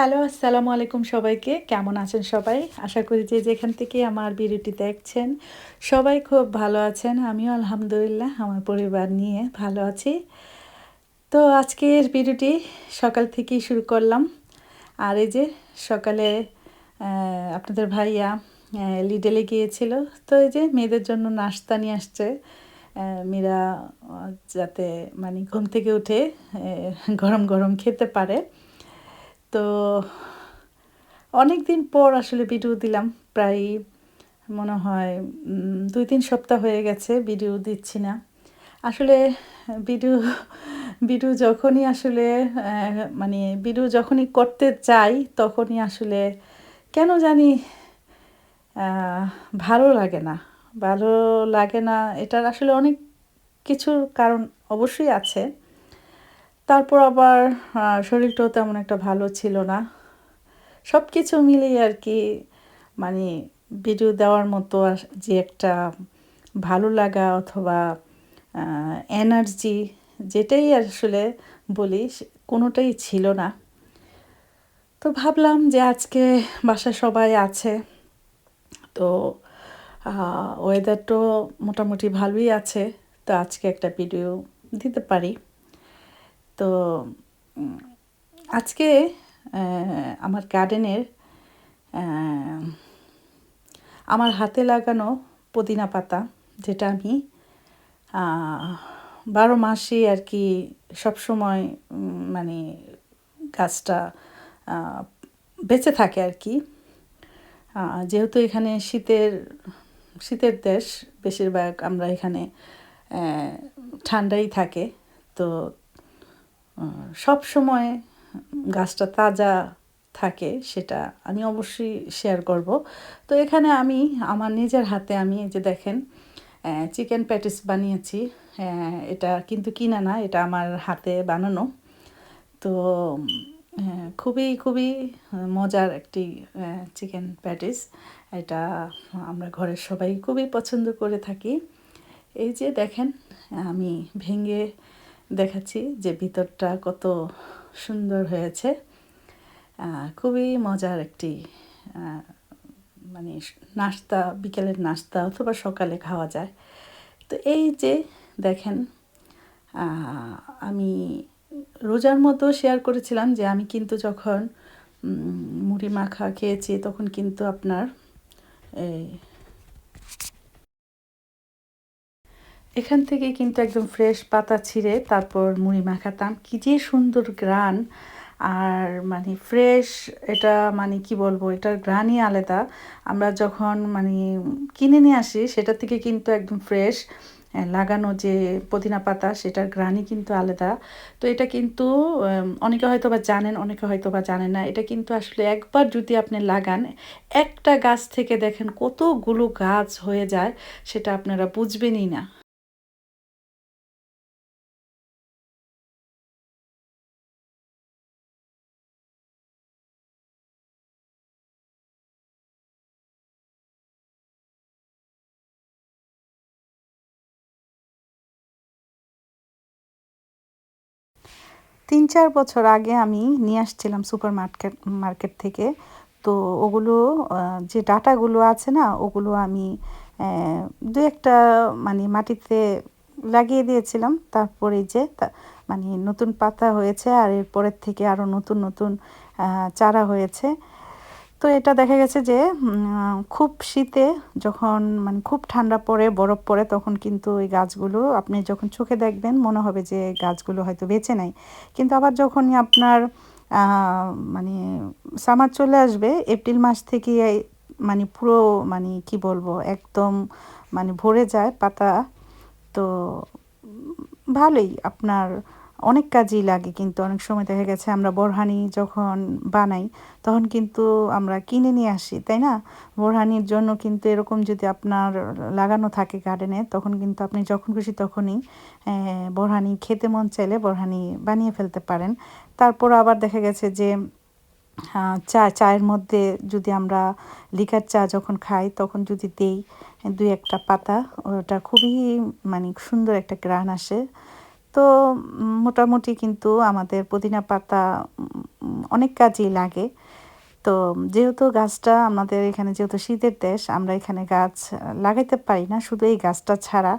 Hello আসসালামু আলাইকুম সবাইকে। কেমন আছেন সবাই? আশা করি যে যেখান থেকে আমার ভিডিওটি দেখছেন, সবাই খুব ভালো আছেন। আমিও আলহামদুলিল্লাহ, আমার পরিবার নিয়ে ভালো আছি। তো আজকের ভিডিওটি সকাল থেকেই শুরু করলাম। আর এই যে সকালে আপনাদের ভাইয়া লিডেলে গিয়েছিল। তো এই যে মেয়েদের জন্য নাস্তা নিয়ে আসছে। মেয়েরা যাতে মানে ঘুম থেকে উঠে গরম গরম খেতে পারে। তো অনেক দিন পর আসলে ভিডিও দিলাম, প্রায় মনে হয় দুই তিন সপ্তাহ হয়ে গেছে ভিডিও দিচ্ছি না। আসলে ভিডিও ভিডিও যখনই আসলে মানে ভিডিও যখনই করতে চাই তখনই আসলে কেন জানি ভালো লাগে না। ভালো লাগে না এটার আসলে অনেক কিছুর কারণ অবশ্যই আছে। তারপর আবার শরীরটাও তেমন একটা ভালো ছিল না। সব কিছু মিলিয়ে আর কি মানে ভিডিও দেওয়ার মতো যে একটা ভালো লাগা অথবা এনার্জি যেটাই আসলে বলি কোনোটাই ছিল না। তো ভাবলাম যে আজকে বাসা সবাই আছে। তো ওয়েদারটাও মোটামুটি ভালোই আছে। তো আজকে একটা ভিডিও দিতে পারি। তো আজকে আমার গার্ডেনের আমার হাতে লাগানো পুদিনা পাতা, যেটা আমি বারো মাসে আর কি সবসময় মানে গাছটা বেঁচে থাকে আর কি। যেহেতু এখানে শীতের শীতের দেশ, বেশিরভাগ আমরা এখানে ঠান্ডাই থাকে। তো সব সময় গাছটা তাজা থাকে সেটা আমি অবশ্যই শেয়ার করব। তো এখানে আমি আমার নিজের হাতে আমি যে দেখেন চিকেন প্যাটিস বানিয়েছি। এটা কিন্তু কিনা না, এটা আমার হাতে বানানো। তো খুবই খুবই মজার একটি চিকেন প্যাটিস এটা আমরা ঘরের সবাই খুবই পছন্দ করে থাকি। এই যে দেখেন, আমি ভেঙে দেখাচ্ছি যে ভিতরটা কত সুন্দর হয়েছে। খুবই মজার একটি মানে নাস্তা, বিকেলের নাস্তা অথবা সকালে খাওয়া যায়। তো এই যে দেখেন আমি রোজার মতো শেয়ার করেছিলাম যে আমি কিন্তু যখন মুড়ি মাখা খেয়েছি তখন কিন্তু আপনার এই এখান থেকে কিন্তু একদম ফ্রেশ পাতা ছিঁড়ে তারপর মুড়ি মাখাতাম। কী যে সুন্দর গ্রান আর মানে ফ্রেশ এটা মানে কি বলব, এটার গ্রানই আলাদা। আমরা যখন মানে কিনে নিয়ে আসি সেটা থেকে কিন্তু একদম ফ্রেশ লাগানো যে পুদিনা পাতা, সেটার গ্রানই কিন্তু আলাদা। তো এটা কিন্তু অনেকে হয়তো বা জানেন, অনেকে হয়তো বা জানেন না। এটা কিন্তু আসলে একবার যদি আপনি লাগান, একটা গাছ থেকে দেখেন কতগুলো গাছ হয়ে যায়, সেটা আপনারা বুঝবেনই না। তিন চার বছর আগে আমি নিয়ে আসছিলাম সুপার মার্কেট মার্কেট থেকে। তো ওগুলো যে ডাটাগুলো আছে না, ওগুলো আমি দু একটা মানে মাটিতে লাগিয়ে দিয়েছিলাম। তারপরে যে মানে নতুন পাতা হয়েছে, আর এরপরের থেকে আরও নতুন নতুন চারা হয়েছে। তো এটা দেখা গেছে যে খুব শীতে যখন মানে খুব ঠান্ডা পড়ে, বরফ পড়ে, তখন কিন্তু ওই গাছগুলো আপনি যখন চোখে দেখবেন, মনে হবে যে গাছগুলো হয়তো বেঁচে নাই। কিন্তু আবার যখনই আপনার মানে সামার চলে আসবে, এপ্রিল মাস থেকে মানে পুরো মানে কি বলব, একদম মানে ভরে যায় পাতা, তো ভালোই আপনার অনেক কাজেই লাগে, কিন্তু অনেক সময় দেখা গেছে আমরা বরহানি যখন বানাই, তখন কিন্তু আমরা কিনে নিয়ে আসি, তাই না? বোরহানির জন্য কিন্তু এরকম যদি আপনার লাগানো থাকে গার্ডেনে তখন কিন্তু আপনি যখন খুশি তখনই বোরহানি খেতে মন চাইলে বোরহানি বানিয়ে ফেলতে পারেন। তারপর আবার দেখা গেছে যে চা, চায়ের মধ্যে যদি আমরা লিকার চা যখন খাই, তখন যদি দেই, দুই একটা পাতা, ওটা খুবই মানে সুন্দর একটা গ্রান আসে। তো মোটামুটি কিন্তু আমাদের পুদিনা পাতা অনেক কাজেই লাগে। তো যেহেতু গাছটা আমাদের এখানে যেহেতু শীতের দেশ, আমরা এখানে গাছ লাগাইতে পারি না, শুধু এই গাছটা ছাড়া।